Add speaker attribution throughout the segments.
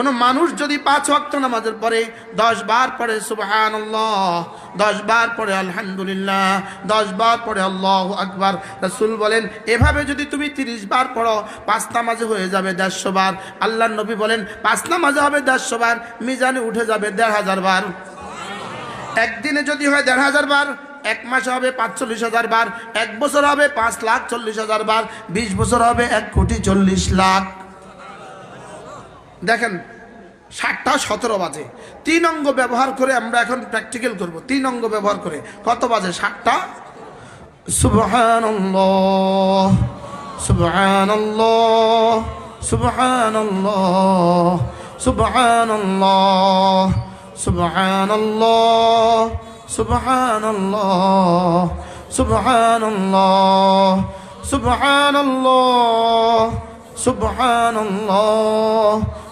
Speaker 1: কোনো মানুষ যদি পাঁচ ওয়াক্ত নামাজের পরে দশ বার পরে সুবহান দশ বার পরে আলহামদুলিল্লাহ, দশ বার পরে আল্লাহ আকবার, রসুল বলেন, এভাবে যদি তুমি তিরিশ বার পড়ো, পাঁচ নামাজে হয়ে যাবে দেড়শো বার। আল্লাহ নবী বলেন, পাঁচ নামাজে হবে দেড়শো বার, মিজানে উঠে যাবে দেড় হাজার বার। একদিনে যদি হয় দেড় হাজার বার, এক মাসে হবে পাঁচচল্লিশ হাজার বার, এক বছর হবে পাঁচ লাখ চল্লিশ হাজার বার, বিশ বছর হবে এক কোটি চল্লিশ লাখ। দেখেন সাতটা সতেরো বাজে। তিন অঙ্গ ব্যবহার করে আমরা এখন প্র্যাকটিক্যাল করব। তিন অঙ্গ ব্যবহার করে কত বাজে? সাতটা শুভানন্দ শুভানন্দ শুভানন্দ শুভানন্দ শুভানন্দ শুভানন্দ শুভানন্দ শুভানন্দ শুভানন্দ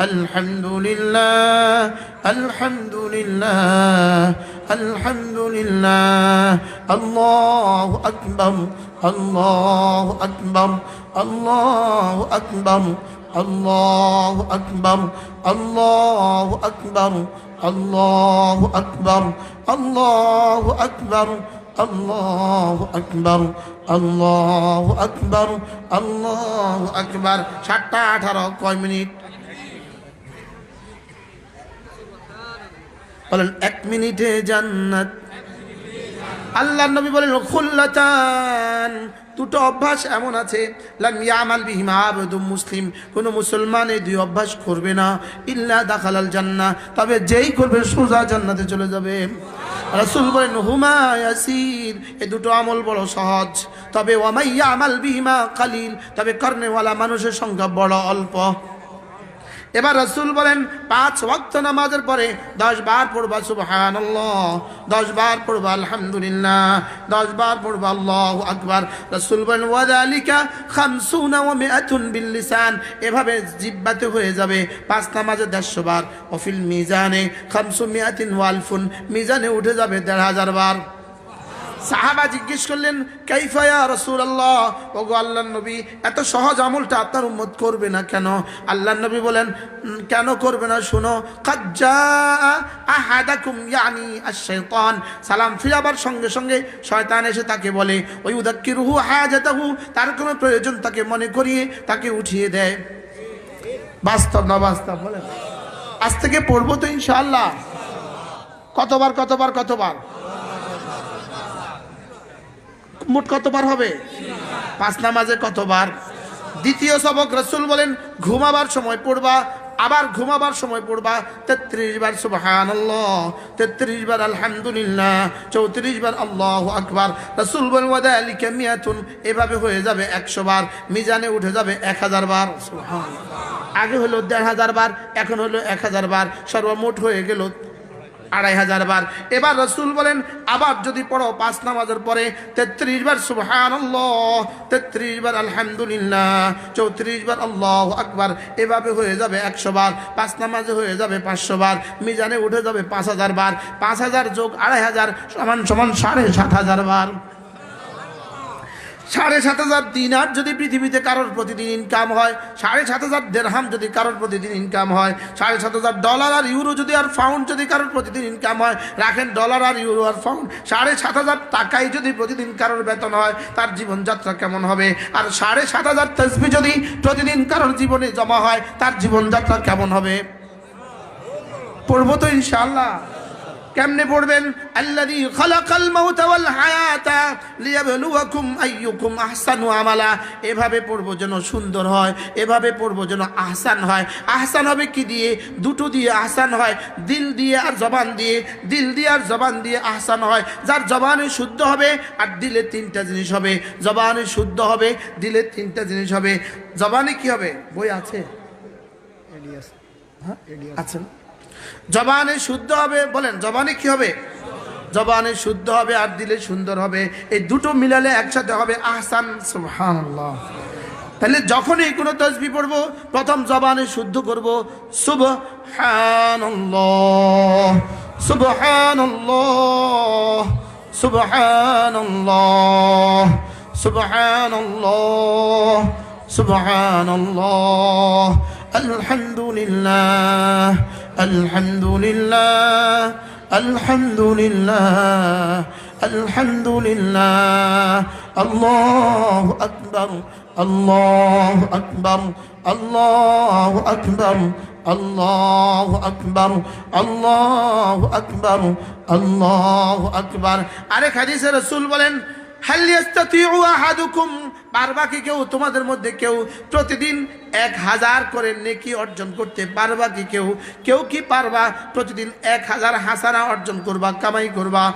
Speaker 1: الحمد لله الحمد لله الحمد لله الله أكبر الله أكبر الله أكبر الله أكبر الله أكبر الله أكبر الله أكبر الله أكبر الله أكبر الله أكبر. شتى 18 كم বলেন, এক মিনিটে জান্নাত। আল্লাহ নবী বলেন, খুল্লাতান। দুটো অভ্যাস এমন আছে, লাম ইয়ামাল মুসলিম। কোন মুসলমান এই দুই অভ্যাস করবে না, ইল্লা দাখালাল জান্না তবে যেই করবে, সোজা জান্নাতে চলে যাবে। রাসূল বলেন, হুমা ইয়াসির। এই দুটো আমল বড় সহজ। তবে ওয়ামাইয়া আমাল বিহিমা কালিল। তবে, কর্নেওয়ালা মানুষের সংখ্যা বড় অল্প। এবার রসুল বলেন, পাঁচ ওয়াক্ত নামাজের পরে দশ বার পড়বা সুবহান দশ বার পড়বা, আলহামদুলিল্লাহ, দশ বার পড়বা, আল্লাহ আকবার। রসুল বলেন, ওয়াদালিকা খামসুনা ওয়া মিআতুন বিল লিসান এভাবে জিব্বাতে হয়ে যাবে পাঁচ নামাজে দেড়শো বার। অফিল মিজানে খামসু মিয়াতিন ওয়ালফুন মিজানে উঠে যাবে দেড় হাজার বার। সাহাবা জিজ্ঞেস করলেন কাইফায়া রসুল আল্লাহ ওগো আল্লাহ নবী, এত সহজ আমলটা আপনার উম্মত করবে না কেন? আল্লাহ নবী বলেন কেন করবে না? শুনো কাজ্জা আহাদাকুম ইয়ানি আশ-শাইতান। সালাম ফিরাবার সঙ্গে সঙ্গে শয়তান এসে তাকে বলে, ওই উদাক্কিরুহু হাজাতাহু তার কোনো প্রয়োজন তাকে মনে করিয়ে তাকে উঠিয়ে দেয়। বাস্তব না বাস্তব, বলেন। আজ থেকে পড়ব তো ইনশাআল্লাহ। কতবার কতবার কতবার? মোট কতবার হবে? পাঁচ নামাজে কতবার? দ্বিতীয় সবক রসুল বলেন, ঘুমাবার সময় পড়বা, আবার ঘুমাবার সময় পড়বা, তেত্রিশ বার সুবহান তেত্রিশ বার আলহামদুলিল্লাহ, চৌত্রিশ বার আল্লাহ আকবার। রসুল বলেন এভাবে হয়ে যাবে একশো বার, মিজানে উঠে যাবে এক হাজার বার। আগে হলো দেড় হাজার বার, এখন হলো এক হাজার বার। সর্বমোট হয়ে গেল আড়াই হাজার বার। এবার রসুল বলেন, আবার যদি পড়ো পাঁচ নামাজের পরে, তেত্রিশ বার সুবহান তেত্রিশ বার আলহামদুলিল্লাহ, চৌত্রিশ বার আল্লাহ আকবার, এভাবে হয়ে যাবে একশো বার। পাঁচ নামাজে হয়ে যাবে পাঁচশো বার। মিজানে উঠে যাবে পাঁচ হাজার বার। পাঁচ হাজার যোগ আড়াই হাজার, সমান সমান সাড়ে সাত হাজার বার। সাড়ে সাত হাজার দিনার যদি পৃথিবীতে কারোর প্রতিদিন ইনকাম হয়, সাড়ে সাত হাজার দেড়হাম যদি কারোর প্রতিদিন ইনকাম হয়, সাড়ে সাত হাজার ডলার আর ইউরো যদি আর ফাউন্ড যদি কারোর প্রতিদিন ইনকাম হয়, রাখেন ডলার আর ইউরো আর ফাউন্ড সাড়ে সাত হাজার টাকাই যদি প্রতিদিন কারোর বেতন হয়, তার জীবনযাত্রা কেমন হবে? আর সাড়ে সাত হাজার তসবি যদি প্রতিদিন কারোর জীবনে জমা হয়, তার জীবনযাত্রা কেমন হবে? পড়ব তো ইনশাআল্লাহ। কেমনে পড়বেন? আল্লাযী খালাকাল মাউতা ওয়াল হায়াতা লিয়াবলুয়াকুম আইয়ুকুম আহসানু আমালা। এভাবে পড়ব যেন সুন্দর হয় এভাবে পড়ব যেন আহসান হয়। আহসান হবে কি দিয়ে? দুটো দিয়ে আহসান হয় দিল দিয়ে আর জবান দিয়ে। দিল দিয়ে আর জবান দিয়ে আহসান হয়। যার জবানে শুদ্ধ হবে আর দিলে তিনটা জিনিস হবে। জবানে শুদ্ধ হবে দিলে তিনটা জিনিস হবে। জবানে কি হবে? বই আছে? হ্যাঁ? না? জবানে শুদ্ধ হবে, বলেন, জবানে কি হবে? জবানে শুদ্ধ হবে আর দিলে সুন্দর হবে। এই দুটো মিলালে একসাথে হবে আহসান, সুবহানাল্লাহ। তাহলে যখনই কোনো তসবি পড়ব, প্রথম জবানে শুদ্ধ করব, সুবহানাল্লাহ সুবহানাল্লাহ সুবহানাল্লাহ সুবহানাল্লাহ সুবহানাল্লাহ, আলহামদুলিল্লাহ। আলহামদুলিল্লাহ আলহামদুলিল্লাহ আলহামদুলিল্লাহ, আল্লাহু আকবার আল্লাহু আকবার আল্লাহু আকবার আল্লাহু আকবার আল্লাহু আকবার আল্লাহু আকবার। আরেক হাদিসে রাসূল বলেন হাল ইয়াস্তাতিউ আহাদুকুম পারবা কি কেউ তোমাদের মধ্যে কেউ প্রতিদিন এক হাজার করে অর্জন করতে পারবা কি কেউ? কেউ কি পারবা? প্রতিদিন এক হাজার হাসানা অর্জন করবা, কামাই করবা?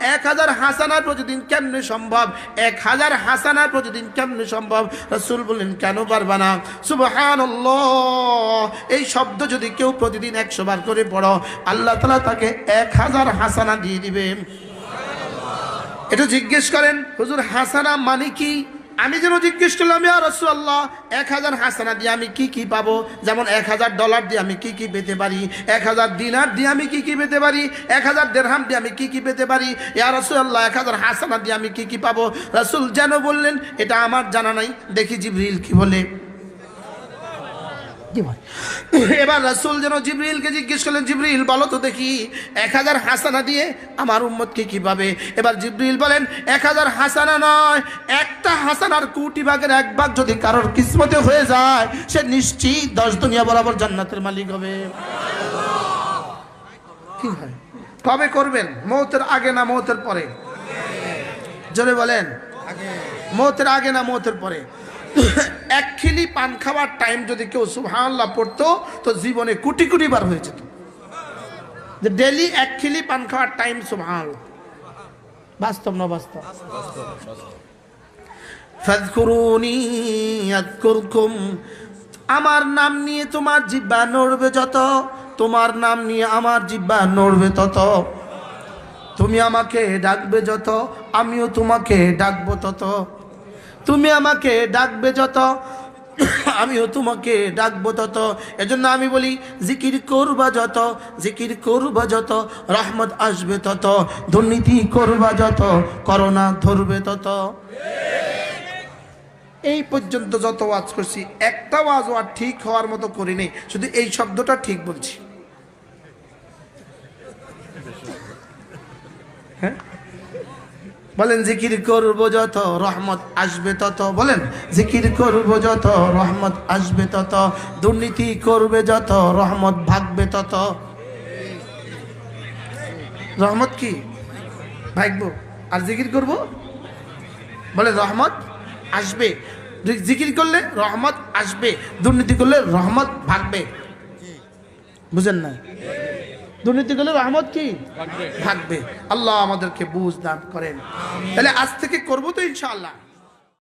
Speaker 1: এক হাজার প্রতিদিন কেমনে সম্ভব? এক হাজার হাসানা প্রতিদিন কেমনে সম্ভব? রাসূল বললেন কেন পারবা না? সুবহানাল্লাহ। এই শব্দ যদি কেউ প্রতিদিন একশো বার করে পড়ো, আল্লাহ তাআলা তাকে এক হাজার হাসানা দিয়ে দিবেন। এটা জিজ্ঞেস করেন, হুজুর হাসানা মানে কি? আমি যেন জিজ্ঞেস করলাম রাসূলুল্লাহ, এক হাজার হাসানা দিয়ে আমি কি কি পাবো? যেমন এক হাজার ডলার দিয়ে আমি কি কি পেতে পারি? এক হাজার দিনার দিয়ে আমি কি কি পেতে পারি? এক হাজার দেড়হাম দিয়ে আমি কি কি পেতে পারি? ইয়া রাসূলুল্লাহ, এক হাজার হাসানা দিয়ে আমি কি কি পাবো? রাসূল যেন বললেন, এটা আমার জানা নাই। দেখি জিবরিল কি বলে? এবার রাসুল যেন জিবরিলকে জিজ্ঞেস করলেন, জিবরিল, বলো তো দেখি, এক হাজার হাসানা দিয়ে আমার উম্মতকে কি পাবে এবার জিবরিল বলেন, এক হাজার হাসানা নয়, একটা হাসানার কোটি ভাগের এক ভাগ যদি কারোর কিসমতে হয়ে যায়, সে নিশ্চিত দশ দুনিয়া বরাবর জান্নাতের মালিক হবে। কি হয় কবে করবেন? মৌতের আগে না মৌতের পরে? জোরে বলেন। মৌতের আগে না মৌতের পরে? এক খিলি পান খাওয়ার টাইম যদি কেউ সুবহানাল্লাহ পড়তো, তো জীবনে কোটি কোটি বার হয়ে যেত। যে ডেলি এক খিলি পান খাওয়ার টাইম সুবহানাল্লাহ। বাস্তব না বাস্তব? আমার নাম নিয়ে তোমার জিব্বা নড়বে যত, তোমার নাম নিয়ে আমার জিব্বা নড়বে তত। তুমি আমাকে ডাকবে যত, আমিও তোমাকে ডাকবো তত। তুমি আমাকে ডাকবে যত, আমিও তোমাকে ডাকবো তত। এজন্য আমি বলি, জিকির করবা যত, জিকির করবা যত, রহমত আসবে তত, দুর্নীতি করবা যত, করোনা ধরবে তত। এই পর্যন্ত যত ওয়াজ করছি, একটা ওয়াজ ওয়াজ ঠিক হওয়ার মতো করিনি শুধু এই শব্দটা ঠিক বলছি। হ্যাঁ? বলেন, জিকির করব যত রহমত আসবে তত। বলেন, জিকির করব যত রহমত আসবে তত। দুর্নীতি করবে যত রহমত ভাগবে তত। রহমত কি? ভাগব। আর জিকির করব? বলে, রহমত আসবে। জিকির করলে রহমত আসবে, দুর্নীতি করলে রহমত ভাগবে। বুঝেন না দুর্নীতি করলে রহমত কি? থাকবে আল্লাহ আমাদেরকে বুঝ দান করেন। তাহলে আজ থেকে করব তো ইনশাআল্লাহ।